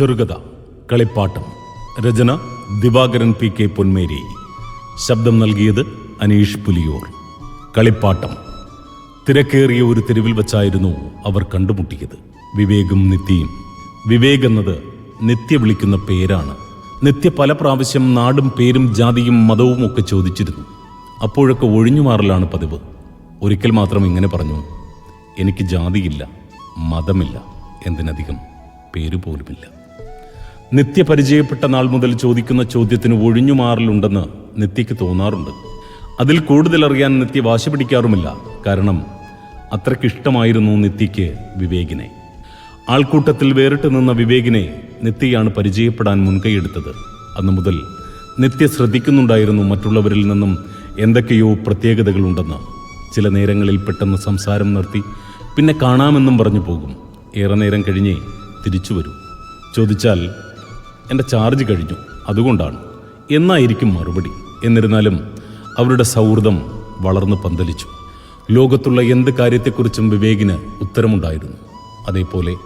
ചെറുകഥ കളിപ്പാട്ടം രചന ദിവാകരൻ പി കെ പൊന്മേരി. ശബ്ദം നൽകിയത് അനീഷ് പുലിയൂർ. കളിപ്പാട്ടം. തിരക്കേറിയ ഒരു തെരുവിൽ വച്ചായിരുന്നു അവർ കണ്ടുമുട്ടിയത്. വിവേകും നിത്യയും. വിവേക് എന്നത് നിത്യ വിളിക്കുന്ന പേരാണ്. നിത്യ പല പ്രാവശ്യം നാടും പേരും ജാതിയും മതവും ഒക്കെ ചോദിച്ചിരുന്നു. അപ്പോഴൊക്കെ ഒഴിഞ്ഞു മാറലാണ് പതിവ്. ഒരിക്കൽ മാത്രം ഇങ്ങനെ പറഞ്ഞു എനിക്ക് ജാതിയില്ല മതമില്ല എന്തിനധികം പേര് പോലുമില്ല നിത്യ പരിചയപ്പെട്ട നാൾ മുതൽ ചോദിക്കുന്ന ചോദ്യത്തിന് ഒഴിഞ്ഞു മാറലുണ്ടെന്ന് നിത്യയ്ക്ക് തോന്നാറുണ്ട്. അതിൽ കൂടുതൽ അറിയാൻ നിത്യ വാശി പിടിക്കാറുമില്ല. കാരണം അത്രയ്ക്കിഷ്ടമായിരുന്നു നിത്യയ്ക്ക് വിവേകിനെ. ആൾക്കൂട്ടത്തിൽ വേറിട്ട് നിന്ന വിവേകിനെ നിത്യയാണ് പരിചയപ്പെടാൻ മുൻകൈയെടുത്തത്. അന്നു മുതൽ നിത്യ ശ്രദ്ധിക്കുന്നുണ്ടായിരുന്നു മറ്റുള്ളവരിൽ നിന്നും എന്തൊക്കെയോ പ്രത്യേകതകളുണ്ടെന്ന്. ചില നേരങ്ങളിൽ പെട്ടെന്ന് സംസാരം നിർത്തി പിന്നെ കാണാമെന്നും പറഞ്ഞു പോകും. ഏറെ നേരം കഴിഞ്ഞേ തിരിച്ചു വരൂ. ചോദിച്ചാൽ എന്റെ ചാർജ് കഴിഞ്ഞു. അതുകൊണ്ടാണ്. എന്നായിരിക്കും മറുപടി? എന്നിരുന്നാലും അവരുടെ സൗഹൃദം വളർന്നു പന്തലിച്ചു. ലോകത്തുള്ള എന്ത് കാര്യത്തെക്കുറിച്ചും വിവേകിന് ഉത്തരമുണ്ടായിരുന്നു. അതേപോലെ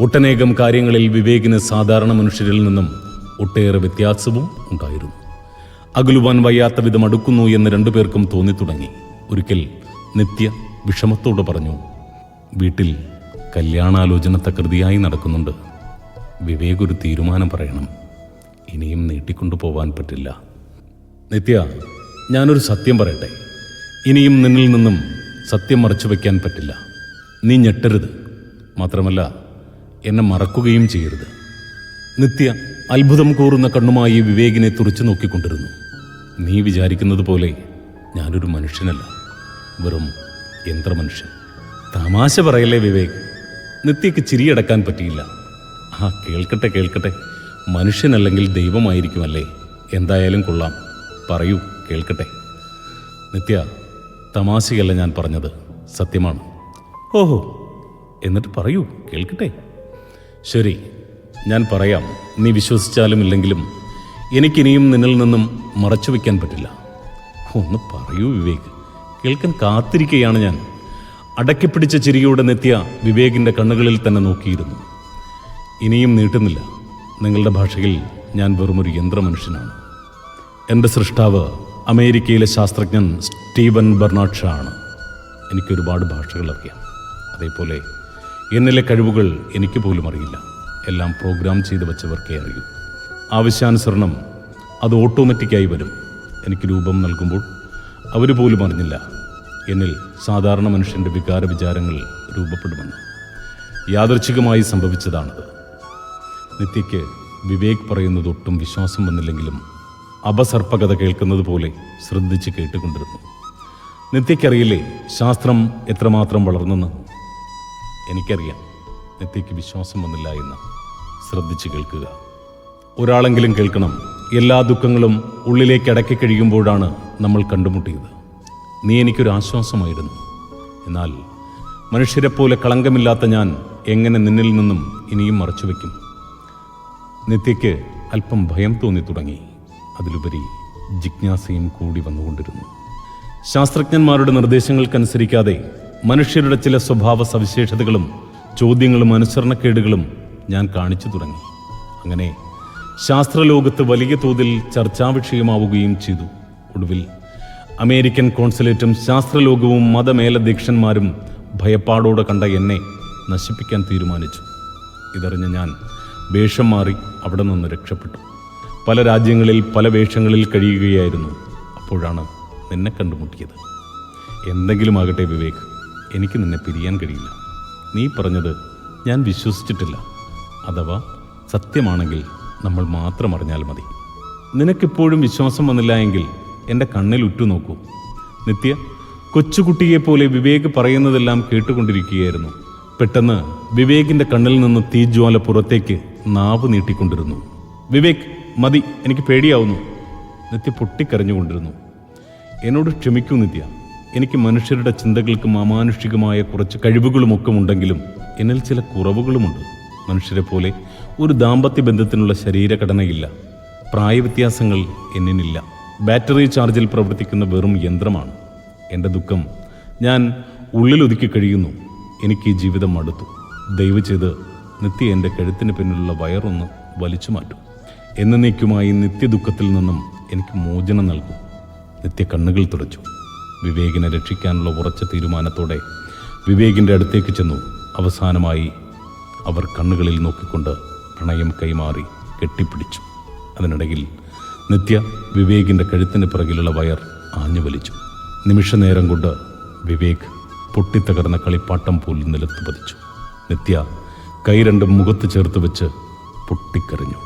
ഒട്ടനേകം കാര്യങ്ങളിൽ വിവേകിന് സാധാരണ മനുഷ്യരിൽ നിന്നും ഒട്ടേറെ വ്യത്യാസവും ഉണ്ടായിരുന്നു. അകലുവാൻ വയ്യാത്ത വിധം അടുക്കുന്നു എന്ന് രണ്ടുപേർക്കും തോന്നിത്തുടങ്ങി. ഒരിക്കൽ നിത്യ വിഷമത്തോട് പറഞ്ഞു വീട്ടിൽ കല്യാണാലോചന തകൃതിയായി നടക്കുന്നുണ്ട്. വിവേക് ഒരു തീരുമാനം പറയണം. ഇനിയും നീട്ടിക്കൊണ്ടു പോവാൻ പറ്റില്ല. നിത്യ ഞാനൊരു സത്യം പറയട്ടെ. ഇനിയും നിന്നിൽ നിന്നും സത്യം മറച്ചു വയ്ക്കാൻ പറ്റില്ല. നീ ഞെട്ടരുത്. മാത്രമല്ല എന്നെ മറക്കുകയും ചെയ്യരുത്. നിത്യ അത്ഭുതം കൂറുന്ന കണ്ണുമായി വിവേകിനെ തുറച്ചു നോക്കിക്കൊണ്ടിരുന്നു. നീ വിചാരിക്കുന്നത് പോലെ ഞാനൊരു മനുഷ്യനല്ല. വെറും യന്ത്രമനുഷ്യൻ. തമാശ പറയല്ലേ വിവേക്? നിത്യക്ക് ചിരിയടക്കാൻ പറ്റിയില്ല. ആ കേൾക്കട്ടെ കേൾക്കട്ടെ. മനുഷ്യനല്ലെങ്കിൽ ദൈവമായിരിക്കുമല്ലേ? എന്തായാലും കൊള്ളാം. പറയൂ കേൾക്കട്ടെ. നിത്യ തമാശയല്ല ഞാൻ പറഞ്ഞത്. സത്യമാണ്. ഓഹോ എന്നിട്ട് പറയൂ കേൾക്കട്ടെ. ശരി ഞാൻ പറയാം. നീ വിശ്വസിച്ചാലും ഇല്ലെങ്കിലും എനിക്കിനിയും നിന്നിൽ നിന്നും മറച്ചു വയ്ക്കാൻ പറ്റില്ല. ഒന്ന് പറയൂ വിവേക്. കേൾക്കാൻ കാത്തിരിക്കുകയാണ് ഞാൻ. അടക്കിപ്പിടിച്ച ചിരിയോടെ നെത്തിയ വിവേകിന്റെ കണ്ണുകളിൽ തന്നെ നോക്കിയിരുന്നു. ഇനിയും നീട്ടുന്നില്ല. നിങ്ങളുടെ ഭാഷയിൽ ഞാൻ വെറുമൊരു യന്ത്രമനുഷ്യനാണ്. എന്റെ സൃഷ്ടാവ് അമേരിക്കയിലെ ശാസ്ത്രജ്ഞൻ സ്റ്റീവൻ ബെർണാഡ് ഷാ ആണ് എനിക്കൊരുപാട് ഭാഷകൾ അറിയാം. അതേപോലെ എന്നിലെ കഴിവുകൾ എനിക്ക് പോലും അറിയില്ല. എല്ലാം പ്രോഗ്രാം ചെയ്ത് വെച്ചവർക്കേ അറിയൂ. ആവശ്യാനുസരണം അത് ഓട്ടോമാറ്റിക്കായി വരും. എനിക്ക് രൂപം നൽകുമ്പോൾ അവർ പോലും അറിഞ്ഞില്ല. എന്നിൽ സാധാരണ മനുഷ്യന്റെ വികാര വിചാരങ്ങൾ രൂപപ്പെടുമെന്ന്. യാദർച്ഛികമായി സംഭവിച്ചതാണത്. നിത്യയ്ക്ക് വിവേക് പറയുന്നത് ഒട്ടും വിശ്വാസം വന്നില്ലെങ്കിലും അപസർപ്പകഥ കേൾക്കുന്നത് പോലെ ശ്രദ്ധിച്ച് കേട്ടുകൊണ്ടിരുന്നു. നിത്യയ്ക്കറിയില്ലേ ശാസ്ത്രം എത്രമാത്രം വളർന്നെന്ന്? എനിക്കറിയാം നിത്യയ്ക്ക് വിശ്വാസം വന്നില്ല എന്ന്. ശ്രദ്ധിച്ച് കേൾക്കുക. ഒരാളെങ്കിലും കേൾക്കണം. എല്ലാ ദുഃഖങ്ങളും ഉള്ളിലേക്ക് അടക്കി കഴിയുമ്പോഴാണ് നമ്മൾ കണ്ടുമുട്ടിയത്. നീ എനിക്കൊരു ആശ്വാസമായിരുന്നു. എന്നാൽ മനുഷ്യരെപ്പോലെ കളങ്കമില്ലാത്ത ഞാൻ എങ്ങനെ നിന്നിൽ നിന്നും ഇനിയും മറച്ചുവെക്കും? നിത്യയ്ക്ക് അല്പം ഭയം തോന്നി തുടങ്ങി. അതിലുപരി ജിജ്ഞാസയും കൂടി വന്നുകൊണ്ടിരുന്നു. ശാസ്ത്രജ്ഞന്മാരുടെ നിർദ്ദേശങ്ങൾക്കനുസരിക്കാതെ മനുഷ്യരുടെ ചില സ്വഭാവ സവിശേഷതകളും ചോദ്യങ്ങളും അനുസരണക്കേടുകളും ഞാൻ കാണിച്ചു തുടങ്ങി. അങ്ങനെ ശാസ്ത്രലോകത്ത് വലിയ തോതിൽ ചർച്ചാ വിഷയമാവുകയും ചെയ്തു. ഒടുവിൽ അമേരിക്കൻ കോൺസുലേറ്റും ശാസ്ത്രലോകവും മതമേലധ്യക്ഷന്മാരും ഭയപ്പാടോടെ കണ്ട എന്നെ നശിപ്പിക്കാൻ തീരുമാനിച്ചു. ഇതറിഞ്ഞ് ഞാൻ വേഷം മാറി അവിടെ നിന്ന് രക്ഷപ്പെട്ടു. പല രാജ്യങ്ങളിൽ പല വേഷങ്ങളിൽ കഴിയുകയായിരുന്നു. അപ്പോഴാണ് നിന്നെ കണ്ടുമുട്ടിയത്. എന്തെങ്കിലും ആകട്ടെ വിവേക് എനിക്ക് നിന്നെ പിരിയാൻ കഴിയില്ല. നീ പറഞ്ഞത് ഞാൻ വിശ്വസിച്ചിട്ടില്ല. അഥവാ സത്യമാണെങ്കിൽ നമ്മൾ മാത്രം അറിഞ്ഞാൽ മതി. നിനക്കിപ്പോഴും വിശ്വാസം വന്നില്ല എങ്കിൽ എന്റെ കണ്ണിൽ ഉറ്റുനോക്കൂ നിത്യ കൊച്ചുകുട്ടിയെപ്പോലെ വിവേക് പറയുന്നതെല്ലാം കേട്ടുകൊണ്ടിരിക്കുകയായിരുന്നു. പെട്ടെന്ന് വിവേകിന്റെ കണ്ണിൽ നിന്ന് തീജ്വാല പുറത്തേക്ക് നാവ് നീട്ടിക്കൊണ്ടിരുന്നു. വിവേക് മതി എനിക്ക് പേടിയാവുന്നു. നിത്യ പൊട്ടിക്കരഞ്ഞുകൊണ്ടിരുന്നു. എന്നോട് ക്ഷമിക്കൂ നിത്യ. എനിക്ക് മനുഷ്യരുടെ ചിന്തകൾക്കും അമാനുഷികമായ കുറച്ച് കഴിവുകളുമൊക്കെ ഉണ്ടെങ്കിലും എന്നിൽ ചില കുറവുകളുമുണ്ട്. മനുഷ്യരെ പോലെ ഒരു ദാമ്പത്യ ബന്ധത്തിനുള്ള ശരീരഘടനയില്ല. പ്രായവ്യത്യാസങ്ങൾ എന്നിനില്ല. ബാറ്ററി ചാർജിൽ പ്രവർത്തിക്കുന്ന വെറും യന്ത്രമാണ്. എന്റെ ദുഃഖം ഞാൻ ഉള്ളിലൊതുക്കി കഴിയുന്നു. എനിക്ക് ഈ ജീവിതം മടുത്തു. ദയവ് ചെയ്ത് നിത്യ എന്റെ കഴുത്തിന് പിന്നിലുള്ള വയറൊന്ന് വലിച്ചു മാറ്റും. എന്നേക്കുമായി നിത്യദുഃഖത്തിൽ നിന്നും എനിക്ക് മോചനം നൽകും. നിത്യ കണ്ണുകൾ തുടച്ചു. വിവേകിനെ രക്ഷിക്കാനുള്ള ഉറച്ച തീരുമാനത്തോടെ വിവേകിന്റെ അടുത്തേക്ക് ചെന്നു. അവസാനമായി അവർ കണ്ണുകളിൽ നോക്കിക്കൊണ്ട് പ്രണയം കൈമാറി കെട്ടിപ്പിടിച്ചു. അതിനിടയിൽ നിത്യ വിവേകിന്റെ കഴുത്തിന് പിറകിലുള്ള വയർ ആഞ്ഞു വലിച്ചു. നിമിഷനേരം കൊണ്ട് വിവേക് പൊട്ടിത്തകർന്ന കളിപ്പാട്ടം പോലും നിലത്ത് പതിച്ചു. നിത്യ കൈ രണ്ടും മുഖത്ത് ചേർത്ത് വെച്ച് പൊട്ടിക്കരഞ്ഞു.